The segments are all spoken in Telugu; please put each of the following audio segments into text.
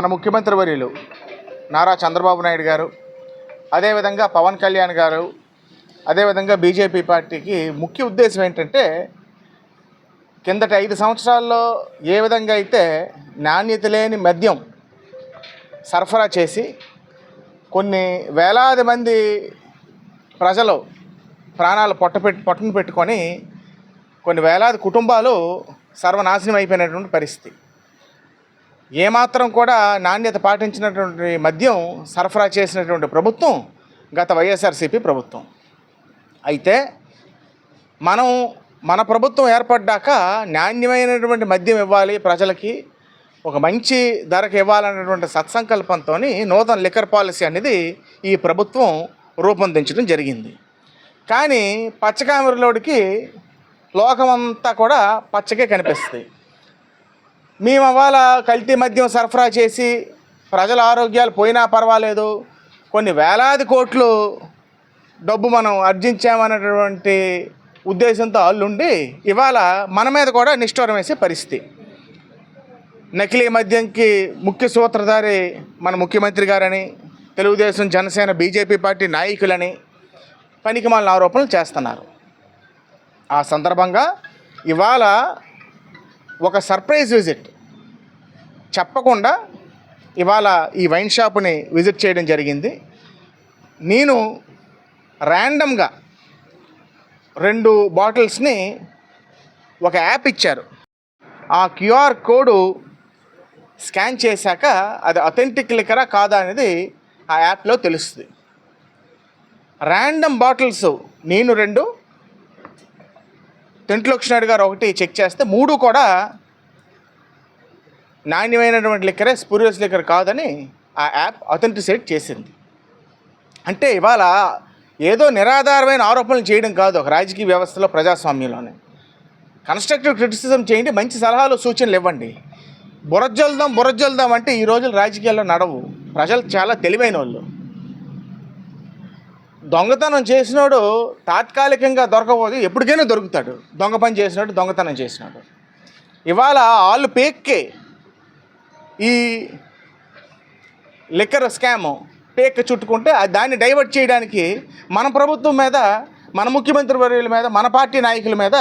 మన ముఖ్యమంత్రి వర్యులు నారా చంద్రబాబు నాయుడు గారు అదేవిధంగా పవన్ కళ్యాణ్ గారు అదేవిధంగా బీజేపీ పార్టీకి ముఖ్య ఉద్దేశం ఏంటంటే కిందటి ఐదు సంవత్సరాల్లో ఏ విధంగా అయితే నాణ్యత లేని మద్యం సరఫరా చేసి కొన్ని వేలాది మంది ప్రజలు ప్రాణాలు పొట్ట పెట్టి పొట్టను పెట్టుకొని కొన్ని వేలాది కుటుంబాలు సర్వనాశనం అయిపోయినటువంటి పరిస్థితి. ఏమాత్రం కూడా నాణ్యత పాటించినటువంటి మద్యం సరఫరా చేసినటువంటి ప్రభుత్వం గత వైఎస్ఆర్సీపీ ప్రభుత్వం. అయితే మనం మన ప్రభుత్వం ఏర్పడ్డాక నాణ్యమైనటువంటి మద్యం ఇవ్వాలి ప్రజలకి ఒక మంచి ధరకు ఇవ్వాలనేటువంటి సత్సంకల్పంతో నూతన లిక్కర్ పాలసీ అనేది ఈ ప్రభుత్వం రూపొందించడం జరిగింది. కానీ పచ్చకామెరలోడికి లోకమంతా కూడా పచ్చకే కనిపిస్తుంది. మేము అవాళ కల్తీ మద్యం సరఫరా చేసి ప్రజల ఆరోగ్యాలు పోయినా పర్వాలేదు. కొన్ని వేలాది కోట్లు డబ్బు మనం ఆర్జించామన్నటువంటి ఉద్దేశంతో అల్లుండి ఇవాళ మన మీద కూడా నిష్ఠూరం వేసే పరిస్థితి. నకిలీ మద్యంకి ముఖ్య సూత్రధారి మన ముఖ్యమంత్రి గారని తెలుగుదేశం జనసేన బీజేపీ పార్టీ నాయకులని పనికిమాలిన ఆరోపణలు చేస్తున్నారు. ఆ సందర్భంగా ఇవాళ ఒక సర్ప్రైజ్ విజిట్ చెప్పకుండా ఇవాళ ఈ వైన్ షాప్ని విజిట్ చేయడం జరిగింది. నేను ర్యాండమ్గా రెండు బాటిల్స్ని ఒక యాప్ ఇచ్చారు. ఆ క్యూఆర్ కోడ్ స్కాన్ చేశాక అది అథెంటిక్ లిక్కరా కాదా అనేది ఆ యాప్లో తెలుస్తుంది. ర్యాండమ్ బాటిల్స్ నేను రెండు టెంట్లోక్షనాయుడు గారు ఒకటి చెక్ చేస్తే మూడు కూడా నాణ్యమైనటువంటి లిక్కరే స్పూరియస్ లిక్కర్ కాదని ఆ యాప్ అథెంటిసేట్ చేసింది. అంటే ఇవాళ ఏదో నిరాధారమైన ఆరోపణలు చేయడం కాదు ఒక రాజకీయ వ్యవస్థలో ప్రజాస్వామ్యంలోనే. కన్స్ట్రక్టివ్ క్రిటిసిజం చేయండి మంచి సలహాలు సూచనలు ఇవ్వండి. బురజల్దాం బురజల్దాం అంటే ఈ రోజులు రాజకీయాల్లో నడవు. ప్రజలు చాలా తెలివైన వాళ్ళు దొంగతనం చేసినాడు తాత్కాలికంగా దొరకబోదు ఎప్పటికైనా దొరుకుతాడు. దొంగ పని చేసినాడు దొంగతనం చేసినాడు. ఇవాళ ఆళ్ళు పేక్కే ఈ లిక్కర్ స్కామ్ పేక్ చుట్టుకుంటే దాన్ని డైవర్ట్ చేయడానికి మన ప్రభుత్వం మీద మన ముఖ్యమంత్రి వర్యుల మీద మన పార్టీ నాయకుల మీద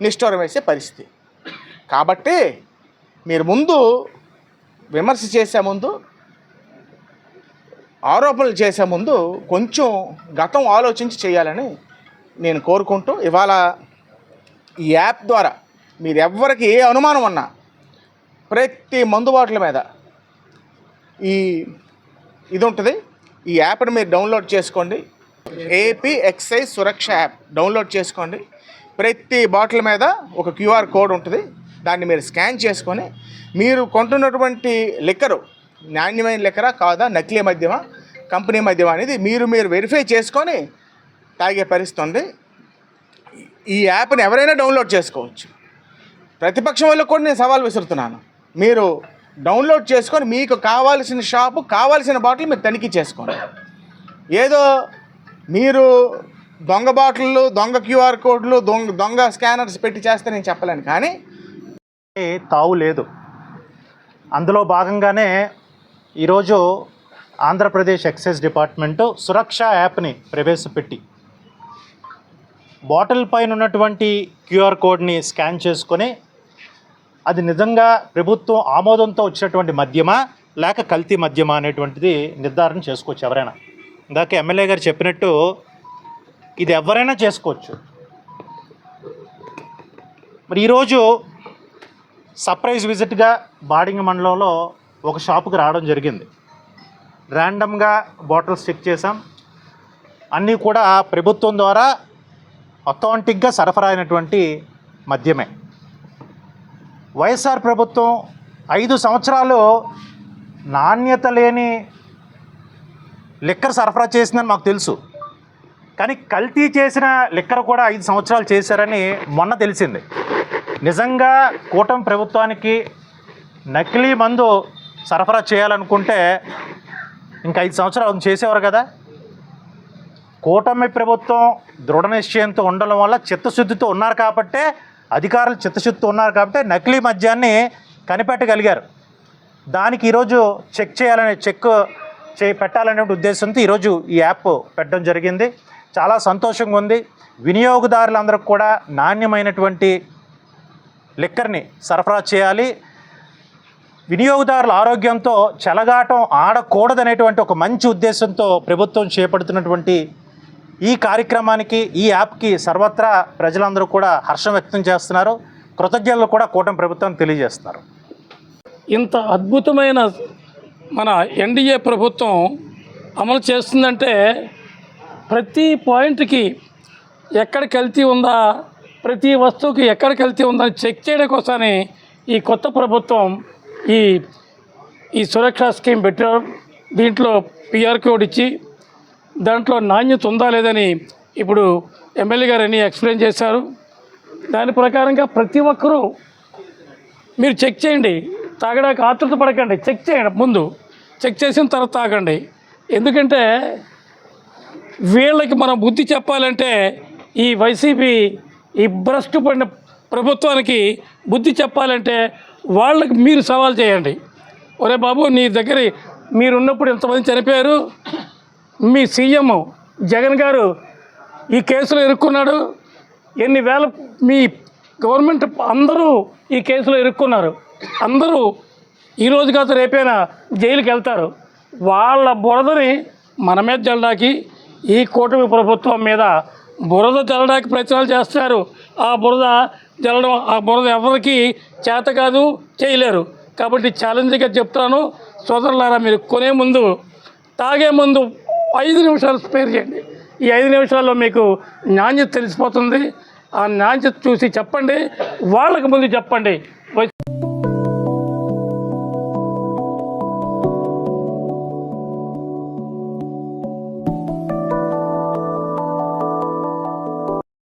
నిష్ఠూరం వేసే పరిస్థితి. కాబట్టి మీరు ముందు విమర్శ చేసే ముందు ఆరోపణలు చేసే ముందు కొంచెం గతం ఆలోచించి చేయాలని నేను కోరుకుంటూ ఇవాళ ఈ యాప్ ద్వారా మీరు ఎవ్వరికి ఏ అనుమానం ఉన్నా ప్రతి మందుబాటుల మీద ఈ ఇది ఉంటుంది. ఈ యాప్ని మీరు డౌన్లోడ్ చేసుకోండి. AP excise Suraksha app download చేసుకోండి. ప్రతి బాటిల్ మీద ఒక క్యూఆర్ కోడ్ ఉంటుంది. దాన్ని మీరు స్కాన్ చేసుకొని మీరు కొంటున్నటువంటి లిక్కరు నాణ్యమైన లిక్కరా కాదా నకిలీ మద్యమా కంపెనీ మధ్య అనేది మీరు మీరు వెరిఫై చేసుకొని తాగే పరిస్థితి ఉంది. ఈ యాప్ని ఎవరైనా డౌన్లోడ్ చేసుకోవచ్చు. ప్రతిపక్షం వాళ్ళకు కూడా నేను సవాల్ విసురుతున్నాను. మీరు డౌన్లోడ్ చేసుకొని మీకు కావాల్సిన షాపు కావాల్సిన బాటిల్ మీరు తనిఖీ చేసుకోండి. ఏదో మీరు దొంగ బాటిళ్ళు దొంగ క్యూఆర్ కోడ్లు దొంగ దొంగ స్కానర్స్ పెట్టి చేస్తే నేను చెప్పలేను కానీ తావు లేదు. అందులో భాగంగానే ఈరోజు ఆంధ్రప్రదేశ్ ఎక్సైజ్ డిపార్ట్మెంటు సురక్ష యాప్ని ప్రవేశపెట్టి బాటిల్ పైన ఉన్నటువంటి క్యూఆర్ కోడ్ని స్కాన్ చేసుకొని అది నిజంగా ప్రభుత్వం ఆమోదంతో వచ్చినటువంటి మద్యమా లేక కల్తీ మద్యమా అనేటువంటిది నిర్ధారణ చేసుకోవచ్చు ఎవరైనా. ఇందాక ఎమ్మెల్యే గారు చెప్పినట్టు ఇది ఎవరైనా చేసుకోవచ్చు. మరి ఈరోజు సర్ప్రైజ్ విజిట్గా బాడింగ మండలంలో ఒక షాపుకి రావడం జరిగింది. ర్యాండమ్గా బాటిల్స్ చెక్ చేసాం అన్నీ కూడా ప్రభుత్వం ద్వారా అథాంటిక్గా సరఫరా అయినటువంటి మద్యమే. వైఎస్ఆర్ ప్రభుత్వం ఐదు సంవత్సరాలు నాణ్యత లేని లిక్కర్ సరఫరా చేసిందని మాకు తెలుసు. కానీ కల్తీ చేసిన లిక్కర్ కూడా ఐదు సంవత్సరాలు చేశారని మొన్న తెలిసింది. నిజంగా కూటమి ప్రభుత్వానికి నకిలీ మందు సరఫరా చేయాలనుకుంటే ఇంకా ఐదు సంవత్సరాలు చేసేవారు కదా? కూటమి ప్రభుత్వం దృఢ నిశ్చయంతో ఉండడం వల్ల చిత్తశుద్ధితో ఉన్నారు కాబట్టే అధికారులు చిత్తశుద్ధితో ఉన్నారు కాబట్టి నకిలీ మద్యాన్ని కనిపెట్టగలిగారు. దానికి ఈరోజు చెక్ చేయాలనే చెక్ చే పెట్టాలనే ఉద్దేశంతో ఈరోజు ఈ యాప్ పెట్టడం జరిగింది. చాలా సంతోషంగా ఉంది. వినియోగదారులందరికీ కూడా నాణ్యమైనటువంటి లిక్కర్ని సరఫరా చేయాలి. వినియోగదారుల ఆరోగ్యంతో చెలగాటం ఆడకూడదనేటువంటి ఒక మంచి ఉద్దేశంతో ప్రభుత్వం చేపడుతున్నటువంటి ఈ కార్యక్రమానికి ఈ యాప్కి సర్వత్రా ప్రజలందరూ కూడా హర్షం వ్యక్తం చేస్తున్నారు. కృతజ్ఞతలు కూడా కూటమి ప్రభుత్వం తెలియజేస్తున్నారు. ఇంత అద్భుతమైన మన ఎన్డీఏ ప్రభుత్వం అమలు చేస్తుందంటే ప్రతి పాయింట్కి ఎక్కడ కల్తీ ఉందా ప్రతి వస్తువుకి ఎక్కడ కల్తీ ఉందని చెక్ చేయడం కోసమని ఈ కొత్త ప్రభుత్వం ఈ ఈ సురక్ష స్కీమ్ పెట్టారు దీంట్లో పిఆర్ కోడ్ ఇచ్చి దాంట్లో నాణ్యత ఉందా లేదని ఇప్పుడు ఎమ్మెల్యే గారు ఎక్స్ప్లెయిన్ చేశారు. దాని ప్రకారంగా ప్రతి ఒక్కరూ మీరు చెక్ చేయండి. తాగడానికి ఆతృత పడకండి. చెక్ చేయండి ముందు. చెక్ చేసిన తర్వాత తాగండి. ఎందుకంటే వీళ్ళకి మనం బుద్ధి చెప్పాలంటే ఈ వైసీపీ ఈ భ్రష్టు పడిన ప్రభుత్వానికి బుద్ధి చెప్పాలంటే వాళ్ళకి మీరు సవాల్ చేయండి. ఒరే బాబు నీ దగ్గర మీరున్నప్పుడు ఎంతమంది చనిపోయారు? మీ సీఎం జగన్ గారు ఈ కేసులో ఇరుక్కున్నాడు. ఎన్ని వేల మీ గవర్నమెంట్ అందరూ ఈ కేసులో ఇరుక్కున్నారు. అందరూ ఈ రోజు కాదు రేపైనా జైలుకి వెళ్తారు. వాళ్ళ బురదని మన మీద చల్లడానికి ఈ కూటమి ప్రభుత్వం మీద బురద జల్లడానికి ప్రయత్నాలు చేస్తారు ఆ బురద జల్లడం ఆ బురద ఎవరికి చేత కాదు చేయలేరు. కాబట్టి ఛాలెంజ్గా చెప్తాను సోదరులారా మీరు కొనే ముందు తాగే ముందు ఐదు నిమిషాలు స్పేర్ చేయండి. ఈ ఐదు నిమిషాల్లో మీకు నాణ్యత తెలిసిపోతుంది. ఆ నాణ్యత చూసి చెప్పండి. వాళ్ళకి ముందు చెప్పండి.